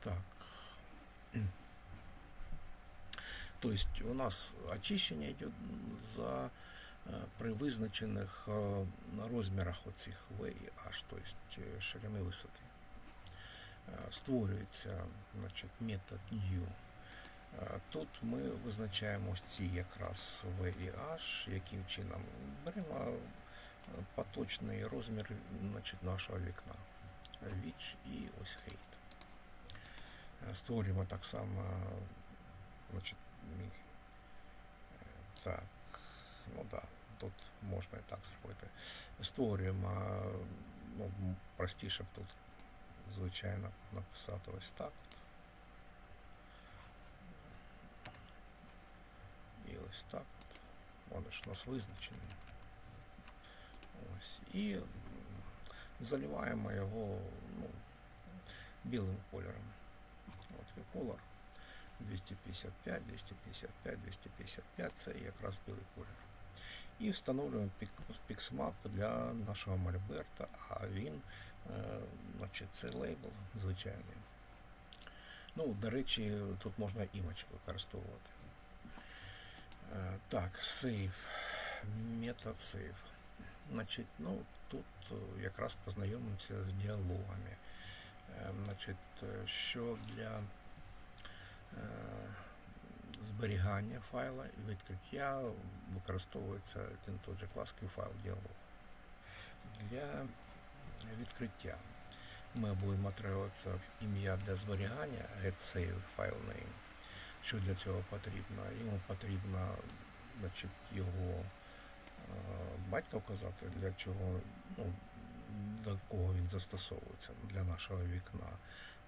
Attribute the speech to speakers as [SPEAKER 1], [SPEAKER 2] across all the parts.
[SPEAKER 1] Так. То есть у нас очищення йде за е, при визначених е, розмірах оцих V і H, то есть е, ширини висоти. Створюється значить, метод new. Тут ми визначаємо ці якраз V і H, яким чином беремо поточний розмір значить, нашого вікна. Віч і ось хейт. Е, Створюємо так само, значить, мі- е, так, ну да, тут можна і так зробити. Створюємо, е, ну, м, простіше б тут, звичайно, написати ось так. От. І ось так. От. Вони ж у нас визначені. Ось. І м, заливаємо його ну, білим кольором. От колор 255, 255, 255 це якраз білий колір. І встановлюємо пік, піксмап для нашого мольберта, а він, е, значить, це лейбл звичайний. Ну, до речі, тут можна імідж використовувати. Е, Так. Метод save. Значить, ну, тут е, якраз познайомимося з діалогами. Значить, що для зберігання файла і відкриття використовується один той же клас файл діалог. Для відкриття ми будемо отримувати ім'я для зберігання save file name. Що для цього потрібно? Йому потрібно значить, його е, батька вказати, для чого, ну, до кого він застосовується для нашого вікна.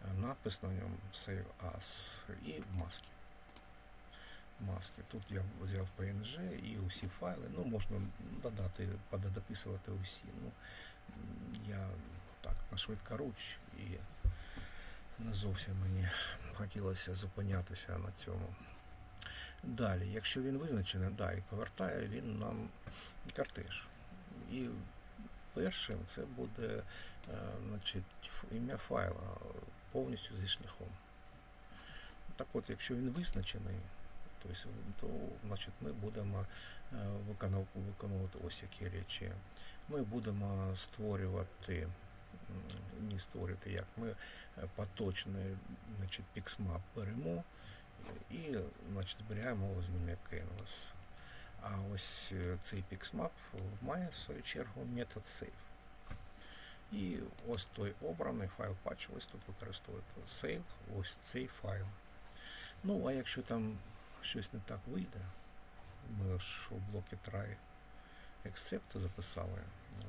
[SPEAKER 1] Е, Надпис на ньому Save As і маски. Маски. Тут я взяв PNG і усі файли. Ну, можна додати, подописувати усі. Ну, я так, на швидкоруч і не зовсім мені хотілося зупинятися на цьому. Далі, якщо він визначений, да, і повертає він нам картеж. І першим це буде е, значить, ім'я файла повністю зі шляхом. Так от, якщо він визначений, то, значить, ми будемо е, виконувати ось які речі. Ми будемо створювати, не створювати як, ми е, поточний значить, піксмап беремо і значить, зберігаємо його з меню Canvas. А ось е, цей піксмап має в свою чергу метод save. І ось той обраний файл патч, ось тут використовуєте save, ось цей файл. Ну, а якщо там щось не так вийде, ми ж у блокі try except записали,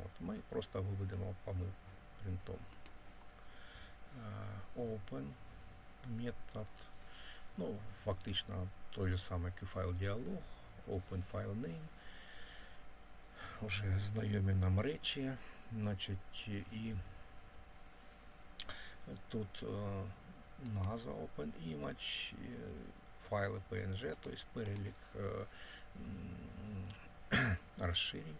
[SPEAKER 1] от, ми просто виведемо помилку принтом. Е, Open метод, ну, фактично той же самий file діалог, open file name, вже знайомі нам речі, значить, і тут е, назва Open Image, файли PNG, тобто перелік е, розширень,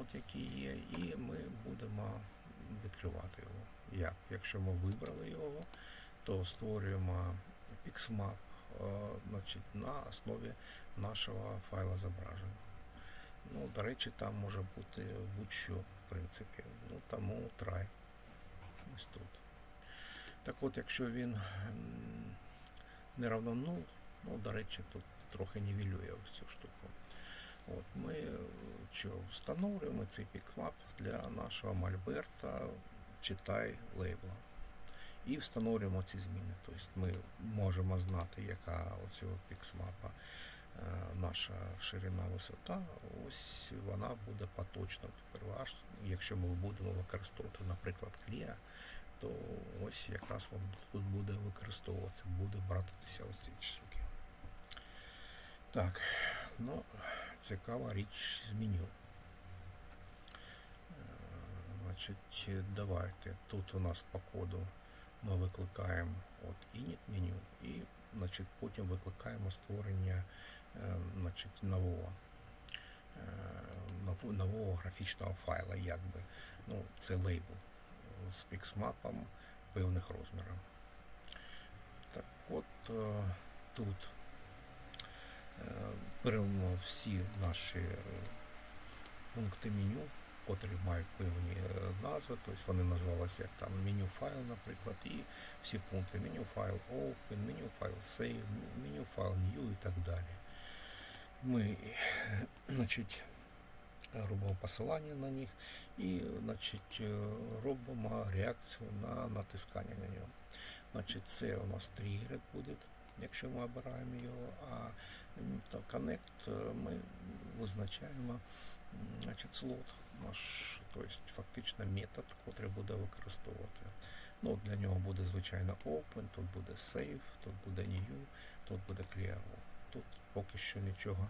[SPEAKER 1] от, які є, і ми будемо відкривати його. Як? Якщо ми вибрали його, то створюємо Pixmap е, значить, на основі нашого файла зображення. Ну, до речі, там може бути будь-що, в принципі. Ну, тому try. Ось тут. Так от, якщо він не равно 0, ну, до речі, тут трохи нівелює цю штуку. От, ми е, що, встановлюємо цей пікмап для нашого мольберта читай лейбла. І встановлюємо ці зміни. Тобто ми можемо знати, яка у цього піксмапа наша ширина висота. Ось вона буде поточно тепер ваш. Якщо ми будемо використовувати, наприклад, клія, то ось якраз він тут буде використовуватися, буде братися ось ці штуки. Так, ну, цікава річ з меню. Е, Значить, давайте. Тут у нас по коду ми викликаємо от init меню і значить, потім викликаємо створення е, значить, нового, е, нового графічного файла, якби. Ну, це лейбл з піксмапом певних розмірів. е, тут е, беремо всі наші е, пункти меню, котрі мають певні е, назви, тобто вони називалися як там меню файл, наприклад, і всі пункти меню файл open, меню файл save, меню файл new і так далі. Ми е, значить, робимо посилання на них і значить, е, робимо реакцію на натискання на нього. Значить, це у нас тригер буде, якщо ми обираємо його, а то Connect е, ми визначаємо значить, слот наш, тобто фактично метод, який буде використовувати. Ну, для нього буде звичайно open, тут буде save, тут буде new, тут буде clear. Тут поки що нічого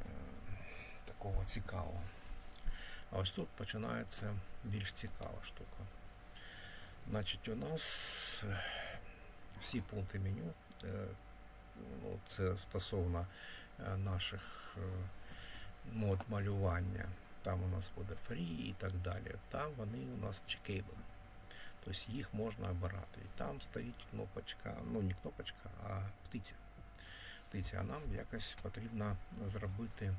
[SPEAKER 1] е, такого цікавого. А ось тут починається більш цікава штука. Значить, у нас е, всі пункти меню, е, ну, це стосовно наших мод малювання. Там у нас буде free і так далі. Там вони у нас checkable. Тобто їх можна обирати. І там стоїть кнопочка, ну не кнопочка, а птиця. Птиця, а нам якось потрібно зробити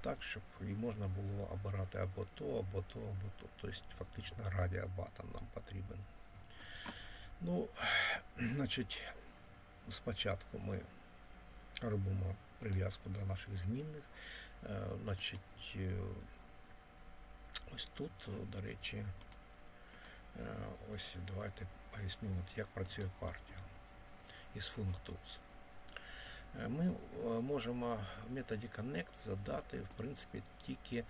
[SPEAKER 1] так, щоб і можна було обирати або то, або то, або то. Тобто фактично радіобатон нам потрібен. Ну, значить, спочатку ми робимо прив'язку до наших змінних. Е, Значить, е, ось тут, до речі, е, ось давайте поясню, от як працює партія із FuncTools. Е, Ми е, можемо в методі Connect задати, в принципі, тільки е,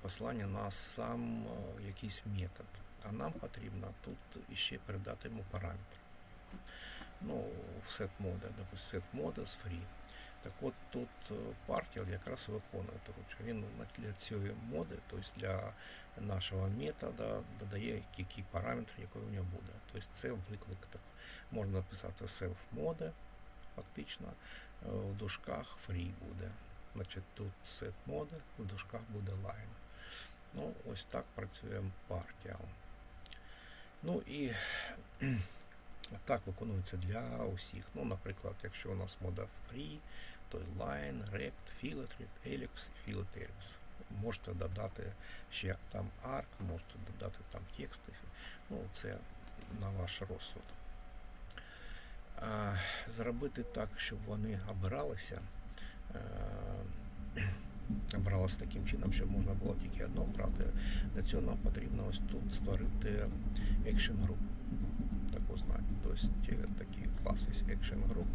[SPEAKER 1] послання на сам якийсь метод. А нам потрібно тут іще передати йому параметр. Ну, в set мода, допустим, set мода з free. Так от тут партія якраз виконує річ. Він для цієї моди, тобто для нашого метода, додає який параметр, який у нього буде. Тобто це виклик. Так. Можна написати self mode, фактично, е, в дужках free буде. Значить, тут set mode, в дужках буде line. Ну, ось так працює партія. Ну і так виконується для усіх. Ну, наприклад, якщо у нас мода free, то line, rect, fillet, ellipse і fillet ellipse. Можете додати ще там arc, можете додати там тексти. Ну, це на ваш розсуд. Зробити так, щоб вони обиралися. е, Обралося таким чином, щоб можна було тільки одно обрати. Для цього нам потрібно ось тут створити Action Group. Таку знати. Тобто е, такий клас є Action Group.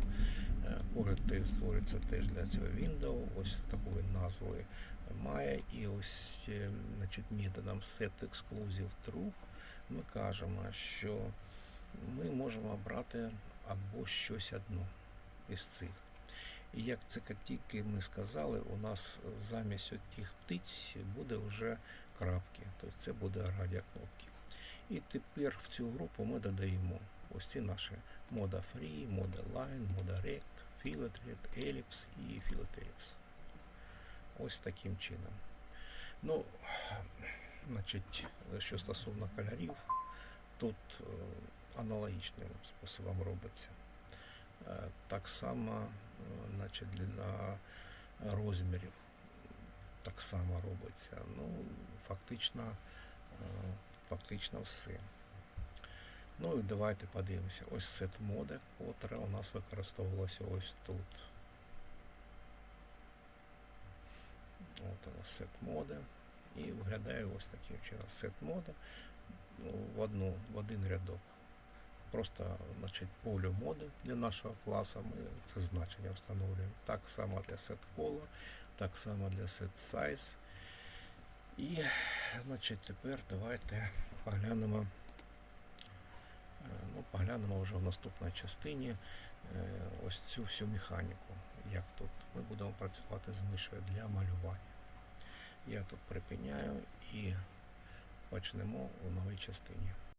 [SPEAKER 1] Е, створюється теж для цього Windows. Ось таку він назву має. І ось значить, методом set exclusive true ми кажемо, що ми можемо обрати або щось одно із цих. І як це тільки ми сказали, у нас замість тих птиць буде вже крапки, тобто це буде радіокнопки. І тепер в цю групу ми додаємо ось ці наші мода free, мода line, мода rect, fillet ellipse і fillet ellipse. Ось таким чином. Ну, значить, що стосовно кольорів, тут е, аналогічним способом робиться. Е, Так само, е, значить, для розмірів так само робиться. Ну, фактично, е, фактично все. Ну і давайте подивимося. Ось сет мода, котра у нас використовувалася ось тут. От вона сет мода. І виглядає ось таким чином. Сет мода ну, в, одну, в один рядок. Просто значить, полю моди для нашого класу ми це значення встановлюємо. Так само для set color, так само для set size. І значить, тепер давайте поглянемо. е, Ну, поглянемо вже в наступній частині е, ось цю всю механіку. Як тут ми будемо працювати з мишею для малювання. Я тут припиняю і почнемо у новій частині.